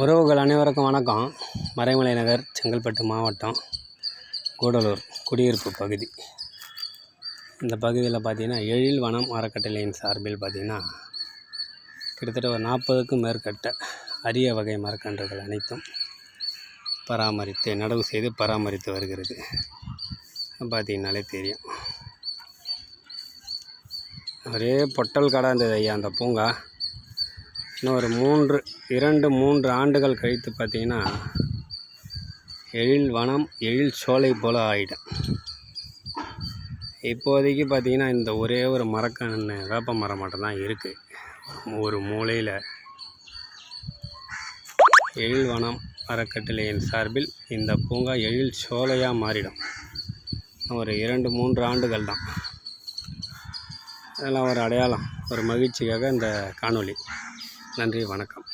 உறவுகள் அனைவருக்கும் வணக்கம். மறைமலை நகர் செங்கல்பட்டு மாவட்டம் கூடலூர் குடியிருப்பு பகுதி. இந்த பகுதியில் பார்த்தீங்கன்னா எழில் வனம் அறக்கட்டளையின் சார்பில் பார்த்திங்கன்னா கிட்டத்தட்ட ஒரு நாற்பதுக்கும் மேற்பட்ட அரிய வகை மரக்கன்றுகள் அனைத்தும் பராமரித்து நடவு செய்து பராமரித்து வருகிறது. பார்த்திங்கனாலே தெரியும். ஒரே பொட்டல் கடை இருந்தது ஐயா அந்த பூங்கா. இன்னும் ஒரு மூன்று இரண்டு மூன்று ஆண்டுகள் கழித்து பார்த்தீங்கன்னா எழில் வனம் எழில் சோலை போல் ஆகிடும் இப்போதைக்கு பார்த்தீங்கன்னா இந்த ஒரே ஒரு மரக்கன்று வேப்ப மரம் மட்டும்தான் இருக்குது ஒரு மூலையில் எழில் வனம் அறக்கட்டளையின் சார்பில் இந்த பூங்கா எழில் சோலையாக மாறிடும். ஒரு இரண்டு மூன்று ஆண்டுகள் தான். அதெல்லாம் ஒரு அடையாளம் ஒரு மகிழ்ச்சிக்காக இந்த காணொளி. நன்றி வணக்கம்.